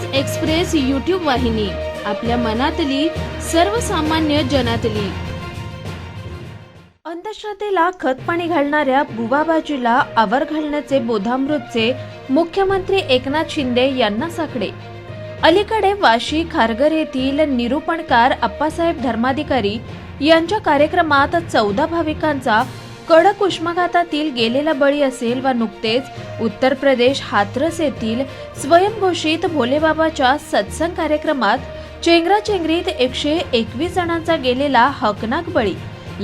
News express YouTube वाहिनी आपल्या मनातली सर्वसामान्य जनातली. अंधश्रद्धेला खतपाणी घालणाऱ्या बुवाबाजीला आवर घालण्याचे बोधामृतचे मुख्यमंत्री एकनाथ शिंदे यांना साकडे. अलीकडे वाशी खारघर येथील निरूपणकार अप्पासाहेब धर्माधिकारी यांच्या कार्यक्रमात चौदा भाविकांचा कडक उष्माघातातील गेलेला बळी असेल वा नुकतेच उत्तर प्रदेश हाथरस येथील स्वयंघोषित भोलेबाबाच्या सत्संग कार्यक्रमात चेंगराचेंगरीत एकशे एकवीस जणांचा गेलेला हकनाक बळी.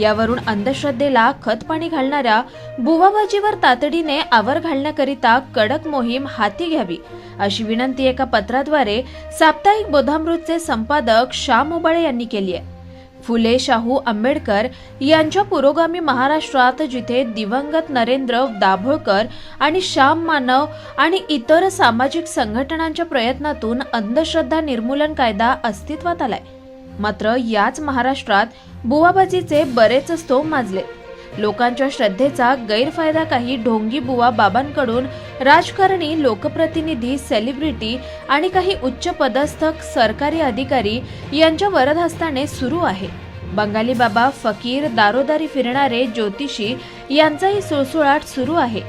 यावरून अंधश्रद्धेला खतपाणी घालणाऱ्या बुवाबाजीवर तातडीने आवर घालण्याकरिता कडक मोहीम हाती घ्यावी. अशी विनंती एका पत्राद्वारे साप्ताहिक बोधामृतचे संपादक श्याम उबाळे यांनी केली आहे. फुले शाहू आंबेडकर यांच्या पुरोगामी महाराष्ट्रात जिथे दिवंगत नरेंद्र दाभोळकर आणि श्याम मानव आणि इतर सामाजिक संघटनांच्या प्रयत्नातून अंधश्रद्धा निर्मूलन कायदा अस्तित्वात आलाय. मात्र याच महाराष्ट्रात बुवाबाजीचे बरेच स्तोम माजले. लोकांच्या श्रद्धेचा गैरफायदा काही ढोंगी बुवा बाबांकडून राजकारणी लोकप्रतिनिधी सेलिब्रिटी आणि काही उच्च पदस्थ सरकारी अधिकारी यांच्या वरदहस्ताने सुरू आहे. बंगाली बाबा फकीर दारोदारी फिरणारे ज्योतिषी यांचाही सुळसुळाट सुरू आहे.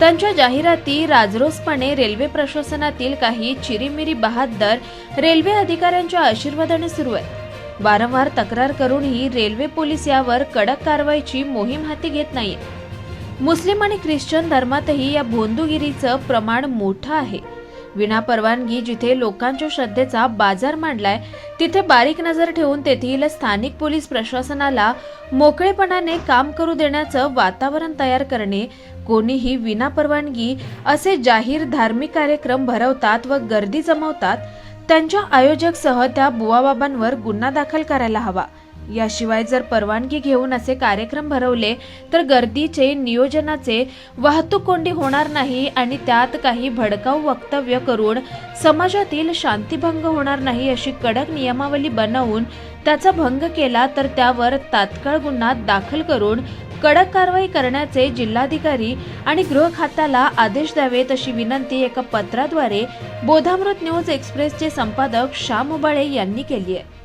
त्यांच्या जाहिराती राजरोसपणे रेल्वे प्रशासनातील काही चिरीमिरी बहादर रेल्वे अधिकाऱ्यांच्या आशीर्वादाने सुरू आहे वारंवार तक्रार करूनही रेल्वे पोलीस यावर कडक कारवाईची मोहीम हाती घेत नाही. मुस्लिम आणि ख्रिश्चन धर्मातही या भोंदूगिरीचं प्रमाण मोठं आहे. विना परवानगी जिथे लोकांच्या श्रद्धेचा बाजार मांडलाय तिथे बारीक नजर ठेवून तेथील स्थानिक पोलीस प्रशासनाला मोकळेपणाने काम करू देण्याचं वातावरण तयार करणे कोणीही विना परवानगी असे जाहीर धार्मिक कार्यक्रम भरवतात व गर्दी जमवतात त्यांच्या आयोजकसह त्या बुवाबाबांवर गुन्हा दाखल करायला हवा. याशिवाय जर परवानगी घेऊन असे कार्यक्रम भरवले तर गर्दीचे नियोजनाचे वाहतूक कोंडी होणार नाही आणि त्यात काही भडकाऊ वक्तव्य करून समाजातील शांतीभंग होणार नाही अशी कडक नियमावली बनवून त्याचा भंग केला तर त्यावर तात्काळ गुन्हा दाखल करून कडक कारवाई करण्याचे जिल्हाधिकारी आणि गृह खात्याला आदेश द्यावेत अशी विनंती एका पत्राद्वारे बोधामृत न्यूज एक्सप्रेसचे संपादक श्याम उबाळे यांनी केली आहे.